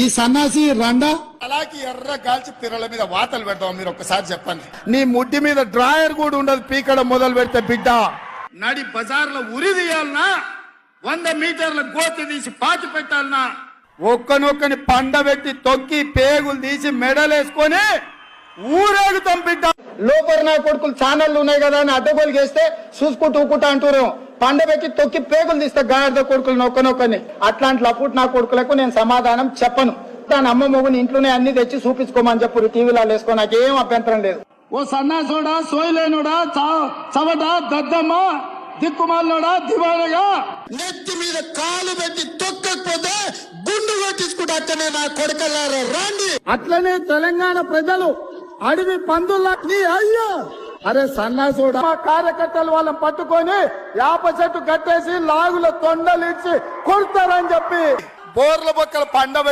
ఈ సన్నాసి రండా? అలాగే ఎర్ర గాల్చి పిర్రల మీద వాతలు పెడతాం మీరు ఒక్కసారి చెప్పండి. నీ ముడ్డి మీద డ్రాయర్ కూడా ఉండదు పీకడం మొదలు పెడితే బిడ్డ. నడి బజార్లో ఉరి తీయాలనా వంద మీటర్ల గోతి తీసి పాతి పెట్టాలనా ఒక్కనొక్కని పండబెట్టి తొక్కి పేగులు తీసి మెడలేసుకొని ఊరేగుతాం బిడ్డ. లోపల నా కొడుకులు ఛానళ్ళు ఉన్నాయి కదా అని అడ్డగోలు చేస్తే చూసుకుంటూ ఊకుంటా అంటారు పండబెట్టి తొక్కి పేగులు తీస్తే గాడిద కొడుకులు నొక్కనొక్కని అట్లాంటి లపుట్ నా కొడుకులకు నేను సమాధానం చెప్పను. దాని అమ్మ మొగుని ఇంట్లోనే అన్ని తెచ్చి చూపించుకోమని చెప్పు టీవీలో వేసుకో నాకేం అభ్యంతరం లేదు. ఓ సన్నాసోడా సోయలేనుడా చవట దద్దమ్మ దిక్కుమాలనోడా దివానగా నెత్తి మీద కాలు పెట్టి తొక్కకపోతే గుండు కొట్టించుకుంటా అట్టనే నా కొడుకల్లారా రండి. అట్లనే తెలంగాణ ప్రజలు అడవి పందుల్లా నీ అయ్యో! అరే సన్నాసుడా. మా కార్యకర్తలు వాళ్ళని పట్టుకొని యాప చెట్టు కట్టేసి లాగుల తొండలు ఇచ్చి కొడతారని చెప్పి. బోర్ల బొక్కల పండబెట్టి